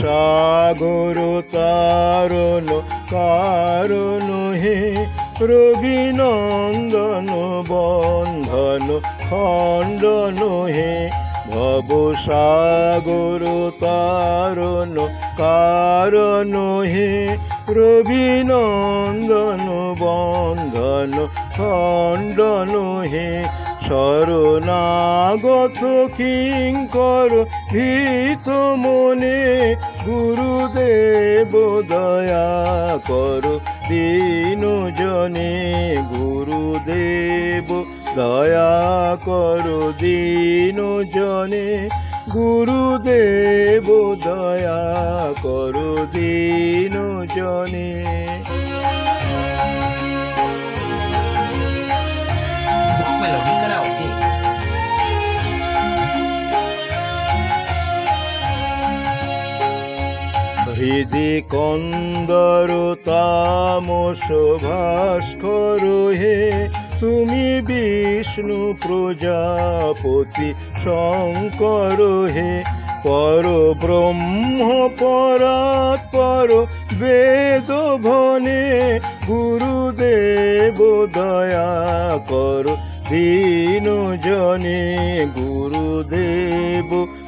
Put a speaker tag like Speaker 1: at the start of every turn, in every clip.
Speaker 1: সাগর তারণ, কারণ হে রবি নন্দন বন্ধন, খণ্ডন হে ভব সাগর তারণ, কারণ হে রবি নন্দন বন্ধন, খণ্ডন হে শরণাগত কিঙ্কর ভীত মনে গুরুদেব দয়া কর দিন জনে গুরুদেব, দয়া কর দিন জনে, গুরুদেব, দয়া কর দিন জনে। হৃদি কন্দর তামস ভাস্কর হে, তুমি বিষ্ণু প্রজাপতি শঙ্কর হে পর ব্রহ্ম পরাৎপর বেদ ভনে গুরুদেব দয়া কর দীন জনে গুরুদেব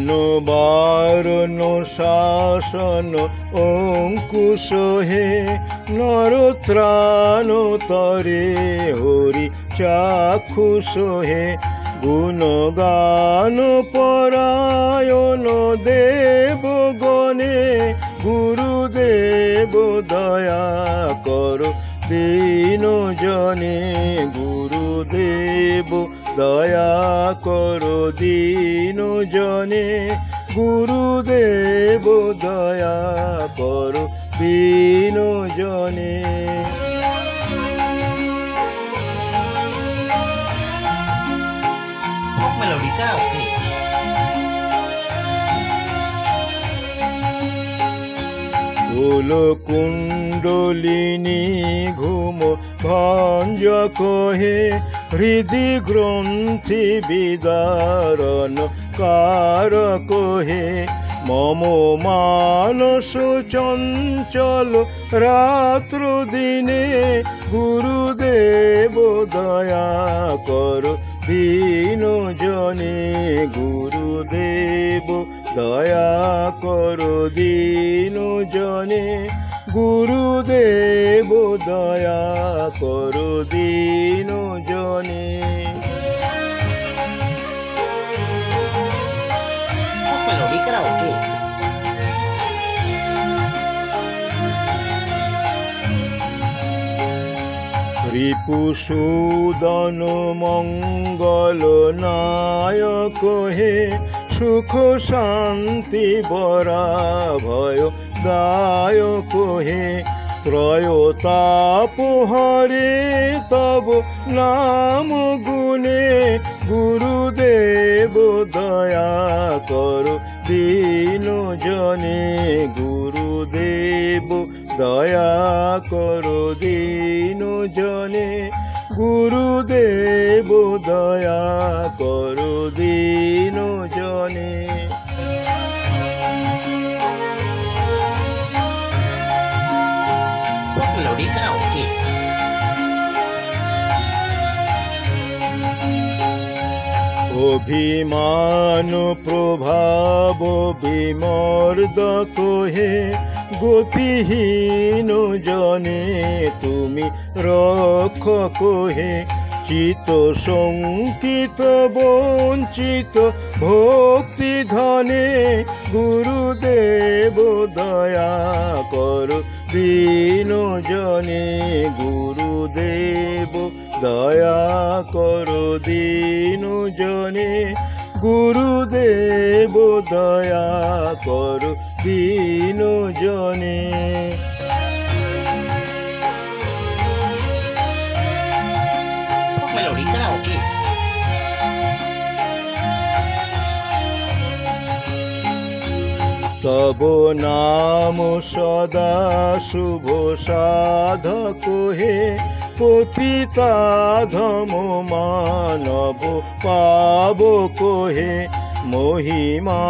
Speaker 1: মনোবারণ শাসন, অঙ্কুশ হে নরত্রাণ তরে হরি চাক্ষুষ হে গুণগান পরায়ণ দেব গণে, গুরুদেব দয়া কর দীন জনে গুরুদেব দয়া করো দীন জনে গুরুদেব দয়া করো দীন জনে। কুণ্ডলিনী ঘুম ভঞ্জ কহে হৃদি গ্রন্থি বিদারণ কার কহে? মম মানস চঞ্চল রাত্র দিনে গুরুদেব দয়া কর। দীন জনে গুরুদেব দয়া কর। দীন জনে গুরুদেব দয়া কর দীন জনে. রিপুসূদন মঙ্গল নায়ক হে সুখ শান্তি বরা ভয় দায়ক হে, ত্রয়তাপ হরে, তব নাম গুণে গুরুদেব দয়া কর। দীন জনে গুরুদেব দয়া কর। দীন জনে গুরুদেব দয়া কর। দীন জনে
Speaker 2: Karaoke.
Speaker 1: অভিমান প্রভাব বিমর্দক হে গতিহীন জনে তুমি রক্ষ কোহে চিত শঙ্কিত বঞ্চিত ভক্তি ধনে গুরুদেব দয়া কর দীন জনে গুরুদেব দয়া কর দীন জনে গুরুদেব দয়া করো দীন জনে তব নাম সদা শুভ সাধক হে। পতিতাধম মানব পাব কোহে মহিমা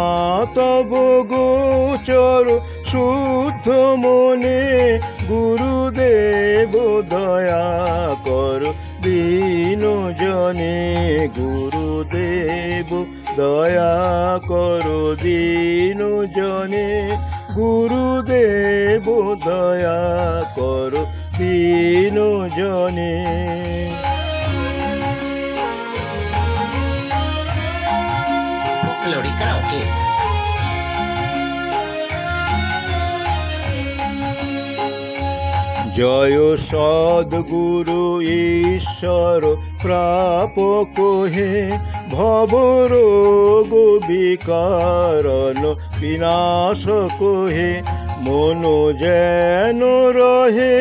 Speaker 1: তব গোচর শুদ্ধ মনে। গুরুদেব দয়া কর দীন জনে। গুরুদেব দয়া কর দীন জনে গুরুদেব দয়া কর দীন জনে।
Speaker 2: কারাওকে
Speaker 1: জয় সদ্গুরু ঈশ্বর প্রাপক হে ভবরোগ বিকারণ বিনাশ হে মন যেন রহে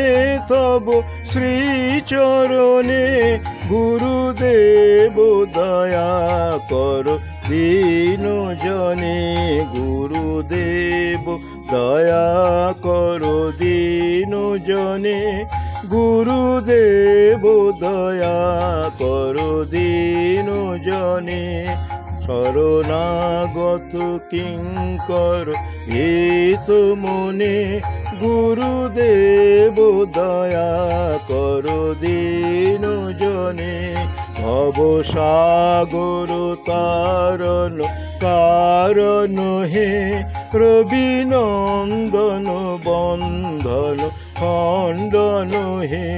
Speaker 1: তব শ্রীচরণে। গুরুদেব দয়া কর দীন জনে, গুরুদেব দয়া কর দীন জনে। গুরুদেব দয়া কর দীন জনে, শরণাগত কিঙ্কর হিত মনে, গুরুদেব দয়া করো দীন জনে ভব সাগর তারণ কারণ হে রবিনন্দন বন্ধন খণ্ডন হে।